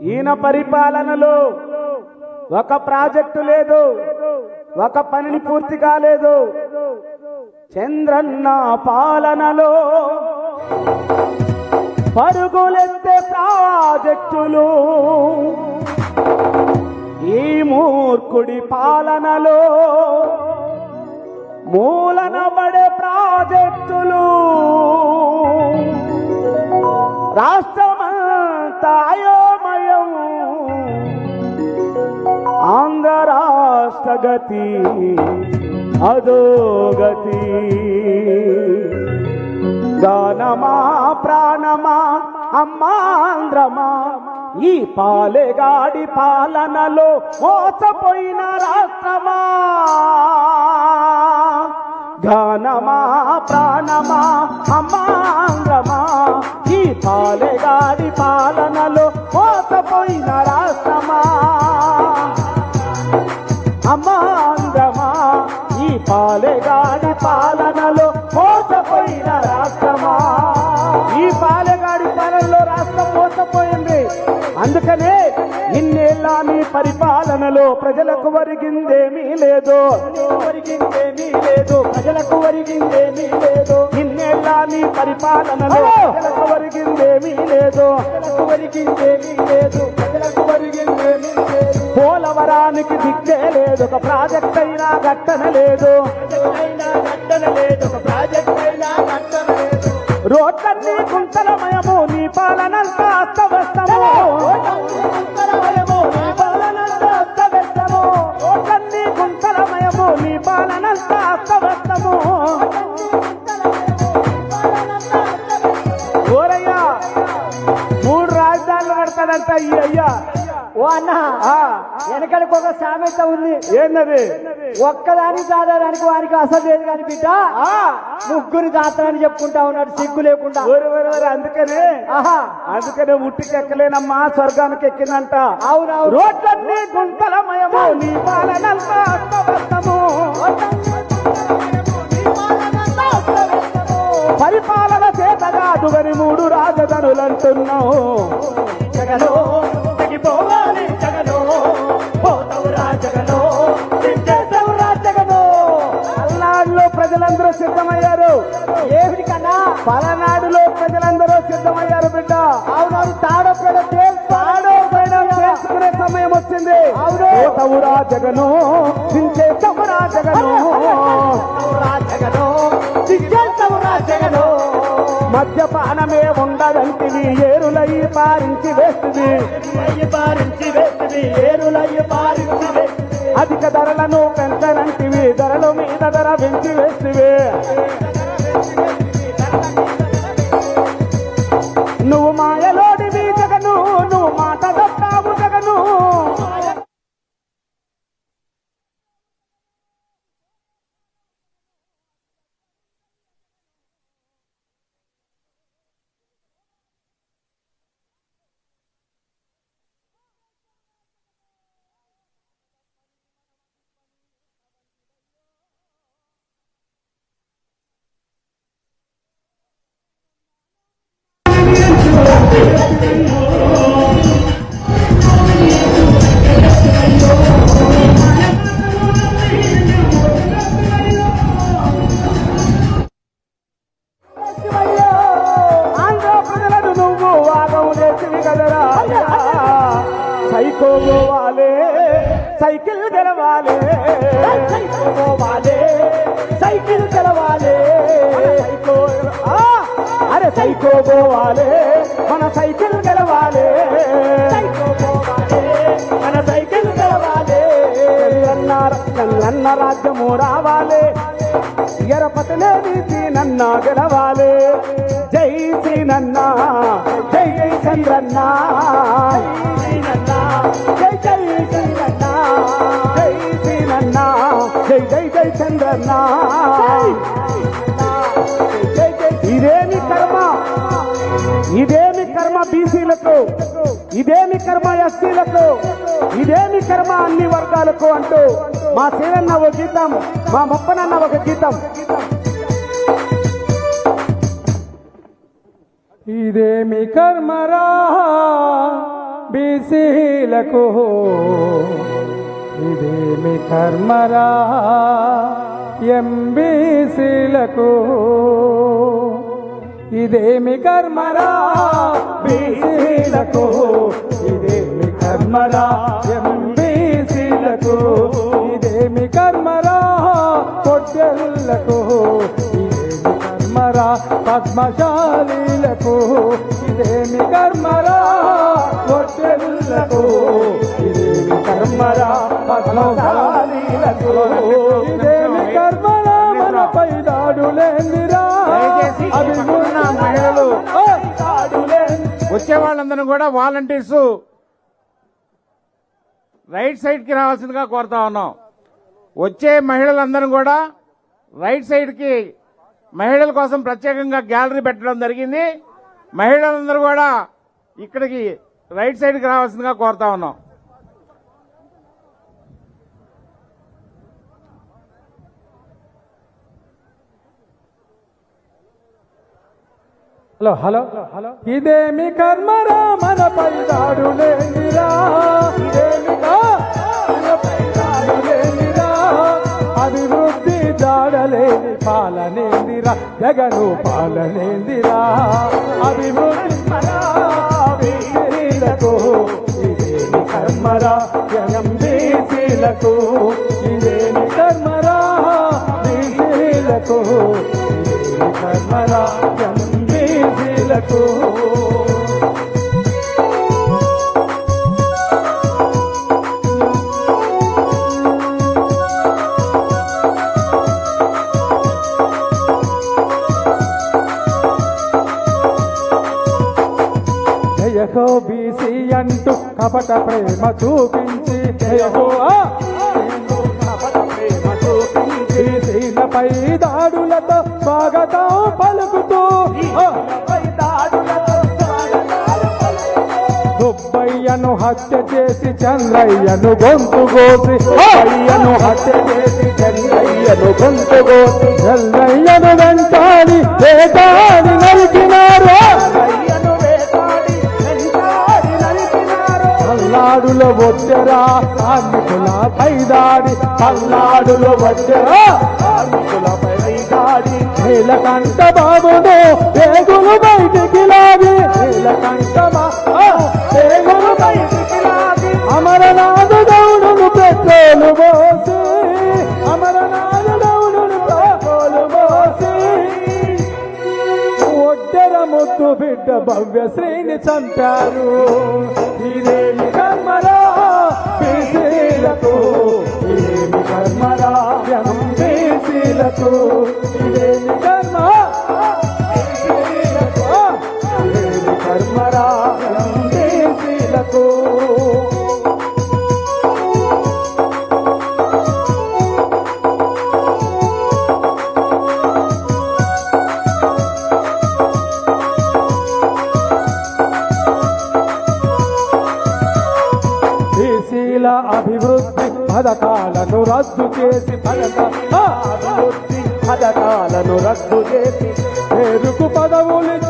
ఈయన పరిపాలనలో ఒక ప్రాజెక్టు లేదు ఒక పనిని పూర్తి కాలేదు. చంద్రన్న పాలనలో పరుగులెత్తే ప్రాజెక్టులు. ఈ మూర్ఖుడి పాలనలో మూలనబడే ప్రాజెక్టులు. రాష్ట్రమంతా రాష్ట్ర గతి అధోగతి. దానమా ప్రాణమా అమ్మాంధ్రమా? ఈ పాలెగాడి పాలనలో మోసపోయిన రాష్ట్రమా? ఘనమా ప్రాణమా అమ్మాంధ్రమా? ఈ పాలెగాడి పాలనలో మోసపోయిన పాలెగాడి పాలనలో మోసపోయిన రాష్ట్రమా? ఈ పాలెగాడి పాలనలో రాష్ట్రం మోసపోయింది. అందుకనే ఇన్నేళ్ళ మీ పరిపాలనలో ప్రజలకు వరిగిందేమీ లేదు. వరిగిందేమీ లేదు ప్రజలకు వరిగిందేమీ లేదు ఇన్నేళ్ళ మీ పరిపాలనలో ప్రజలకు వరిగిందేమీ లేదు వరిగిందేమీ లేదు. పోలవరానికి దిక్కే ఒక ప్రాజెక్ట్ అయినా గట్టన లేదు. లేదు ఒక ప్రాజెక్ట్ అయినా గట్టన లేదు. రోడ్లన్నీ కుంతలమయము నీ పాలనంతా అస్తవ్యస్తము. రోడ్లన్నీ కుంతలమయము నీ పాలనంతా అస్తవ్యస్తము. ఓరయ్యా మూడు రాజధానులు కడతాడంట ఈ అయ్యా. ఓ అన్న వెనకడికి ఒక సామెత ఉంది. ఏందది? ఒక్కదాని సాధారానికి వారికి అసలు లేదు కానీ బిడ్డ ముగ్గురు జాతరని చెప్పుకుంటా ఉన్నాడు సిగ్గు లేకుండా. అందుకనే ఆహా. అందుకనే ఉట్టికి ఎక్కలేనమ్మా స్వర్గానికి ఎక్కిందంట. అవునవును. రోడ్లన్నీ గుంతలమయము నీ పాలనంతా అస్తవ్యస్తము. పరిపాలన చేత కాదు మూడు రాజధానులంటున్నావు. జగనో అవును. పోతవురా జగను. దించేతవురా జగను జగను. దిగ్గెళ్తావురా మద్యపానమే ఉండదంటివి ఏరులయ్యి పారించి వేస్తుంది. పారించి వేస్తుంది ఏరులయ్యి పారించి అధిక ధరలను పెంచనంటివి ధరల మీద ధర పెంచి వేస్తుంది. సైకో పోవాలే సైకిల్ గెలవాలే. సైకో పోవాలే సైకిల్ గెలవాలే. సైకో అరే సైకో పోవాలే మన సైకిల్ గెలవాలే. సైకో పోవాలే మన సైకిల్ గెలవాలే. చంద్రన్న చంద్రన్న రాజ్యము రావాలే. ఎరపతలే నీతి నన్న గెలవాలే. జై శ్రీ నన్న జై జై చంద్రన్న. జై చంద్రన్న ఇదేమి కర్మ? ఇదేమి కర్మ బీసీలకు? ఇదేమి కర్మ ఎస్సీలకు? ఇదేమి కర్మ అన్ని వర్గాలకు అంటూ మా శివన్న ఒక గీతం మా మొప్పనన్న ఒక గీతం. ఇదేమి కర్మరా బీసీలకు? ఇదే ఏమి ధర్మరా ఎంబీసీలకు ఇదేమి కర్మరా? బీసీలకు ఇదేమి కర్మరా? ఎంబీసీలకు ఇదేమి కర్మరా? పొట్టెళ్ళకు ఇదేమి కర్మరా? పద్మశాలీలకు వచ్చే వాళ్ళందరూ కూడా వాలంటీర్స్ రైట్ సైడ్కి రావాల్సిందిగా కోరుతా ఉన్నాం. వచ్చే మహిళలందరూ కూడా రైట్ సైడ్కి మహిళల కోసం ప్రత్యేకంగా గ్యాలరీ పెట్టడం జరిగింది. మహిళలందరూ కూడా ఇక్కడికి రైట్ సైడ్కి రావాల్సిందిగా కోరుతా ఉన్నాం. Hello hello. హలో ఇదేమి కర్మరా మనపై దాడులేనిరా అభివృద్ధి దాడలేని పాలనేందిరా? జగను పాలనేందిరా? అభివృద్ధి ఇదేమి కర్మరా జగం బీసీలకు ఇదేమి కర్మరా బీసీలకు ఇదేమి కర్మరా జగం బీసీలకు జయహో బీసీ అంటూ కపట ప్రేమ చూపించి జయహో పై దాడులతో స్వాగతం పలుకుతూ సుబ్బయ్యను హత్య చేసి చంద్రయ్యను గొంతు గోసి అయ్యను హత్య చేసి చంద్రయ్యను గొంతు గోసి చంద్రయ్యను వెంటాడి వేటాడి నరికినారు. పల్నాడులో వచ్చరా కార్మికుల పైదాడి పల్నాడులో వచ్చరా కార్మికుల నీలకంఠ బాబును పేగులు బయటికి లాగి నీలకంఠ బాబు పేగులు బయటికి లాగి. అమరనాథ గౌడును పెట్రోలు పోసి అమరనాథ గౌడును పెట్రోలు పోసి ఒడ్డెర ముద్దు బిడ్డ భవ్యశ్రీని చంపారు. ఇదేమి కర్మరా బీసీలకు ఇదేమి కర్మరా జనం బీసీలకు పథకాలను రద్దు చేసి పథకాలను రద్దు చేసి పేరుకు పదవులు